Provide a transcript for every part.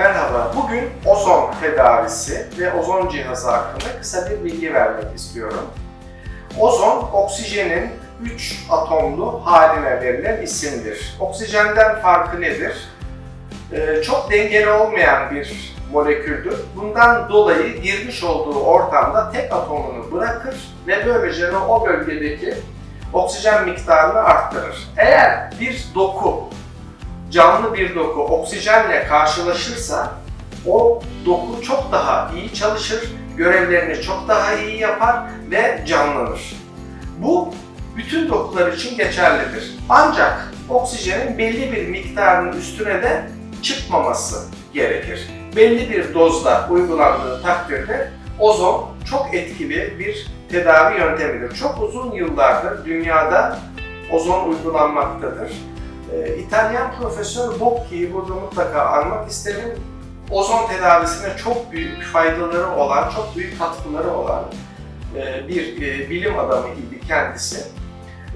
Merhaba, bugün ozon tedavisi ve ozon cihazı hakkında kısa bir bilgi vermek istiyorum. Ozon, oksijenin 3 atomlu haline verilen isimdir. Oksijenden farkı nedir? Ee, çok dengeli olmayan bir moleküldür. Bundan dolayı girmiş olduğu ortamda tek atomunu bırakır ve böylece o bölgedeki oksijen miktarını arttırır. Eğer bir doku canlı bir doku oksijenle karşılaşırsa o doku çok daha iyi çalışır, görevlerini çok daha iyi yapar ve canlanır. Bu bütün dokular için geçerlidir. Ancak oksijenin belli bir miktarının üstüne de çıkmaması gerekir. Belli bir dozda uygulandığı takdirde ozon çok etkili bir tedavi yöntemidir. Çok uzun yıllardır dünyada ozon uygulanmaktadır. Ee, İtalyan Profesör Bocchi'yi burada mutlaka anmak isterim. Ozon tedavisine çok büyük faydaları olan, çok büyük katkıları olan e, bir e, bilim adamı idi kendisi.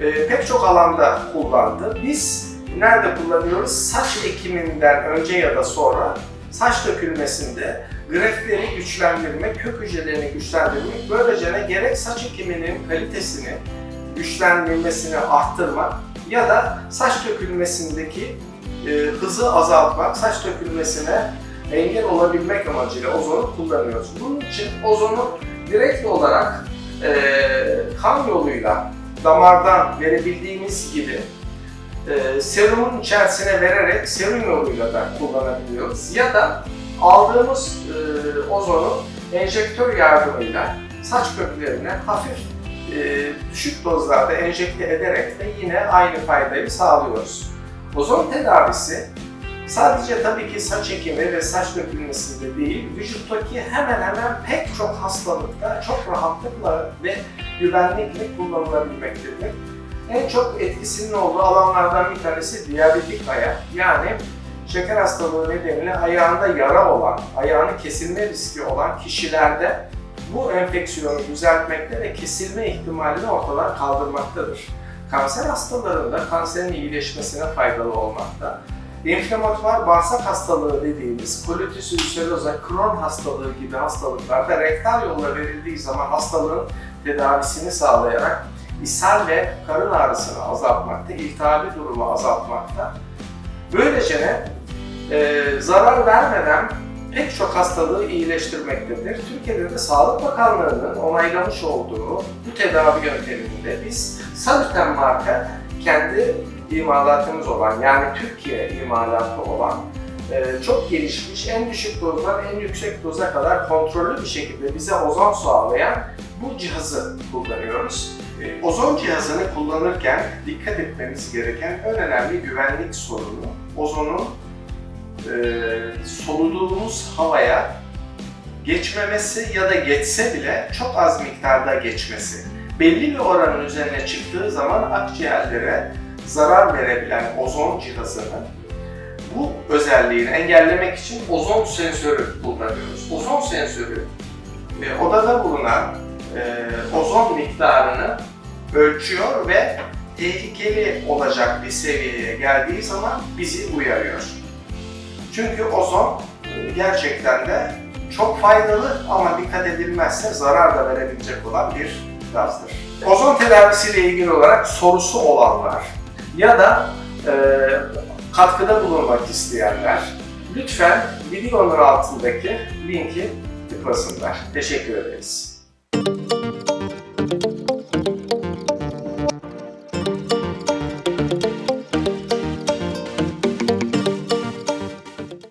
E, Pek çok alanda kullandı. Biz nerede kullanıyoruz? Saç ekiminden önce ya da sonra saç dökülmesinde grefleri güçlendirmek, kök hücrelerini güçlendirmek, böylece gerek saç ekiminin kalitesini, güçlendirmesini arttırmak ya da saç dökülmesindeki e, hızı azaltmak, saç dökülmesine engel olabilmek amacıyla ozonu kullanıyoruz. Bunun için ozonu direkt olarak e, kan yoluyla damardan verebildiğimiz gibi e, serumun içerisine vererek serum yoluyla da kullanabiliyoruz. Ya da aldığımız e, ozonu enjektör yardımıyla saç köklerine hafif e, düşük dozlarda enjekte ederek de yine aynı faydayı sağlıyoruz. Ozon tedavisi sadece tabii ki saç ekimi ve saç dökülmesinde değil, vücuttaki hemen hemen pek çok hastalıkta çok rahatlıkla ve güvenlikle kullanılabilmektedir. En çok etkisinin olduğu alanlardan bir tanesi diyabetik ayak. Yani şeker hastalığı nedeniyle ayağında yara olan, ayağını kesilme riski olan kişilerde bu enfeksiyonu düzeltmekte ve kesilme ihtimalini ortadan kaldırmaktadır. Kanser hastalarında kanserin iyileşmesine faydalı olmakta. İnflamatuar bağırsak hastalığı dediğimiz kolitis ülseroza, Crohn hastalığı gibi hastalıklarda rektal yolla verildiği zaman hastalığın tedavisini sağlayarak ishal ve karın ağrısını azaltmakta, iltihabi durumu azaltmakta. Böylece e, zarar vermeden pek çok hastalığı iyileştirmektedir. Türkiye'de de Sağlık Bakanlığı'nın onaylamış olduğu bu tedavi yönteminde biz Salutem marka kendi imalatımız olan yani Türkiye imalatı olan e, çok gelişmiş, en düşük dozdan en yüksek doza kadar kontrollü bir şekilde bize ozon sağlayan bu cihazı kullanıyoruz. E, Ozon cihazını kullanırken dikkat etmemiz gereken en önemli güvenlik sorunu ozonun e, soluduğumuz havaya geçmemesi ya da geçse bile çok az miktarda geçmesi. Belli bir oranın üzerine çıktığı zaman akciğerlere zarar verebilen ozon cihazını bu özelliğini engellemek için ozon sensörü kullanıyoruz. Ozon sensörü e, odada bulunan e, ozon miktarını ölçüyor ve tehlikeli olacak bir seviyeye geldiği zaman bizi uyarıyor. Çünkü ozon e, gerçekten de çok faydalı ama dikkat edilmezse zarar da verebilecek olan bir gazdır. Ozon tedavisiyle ilgili olarak sorusu olanlar ya da e, katkıda bulunmak isteyenler lütfen videonun altındaki linki tıklasınlar. Teşekkür ederiz.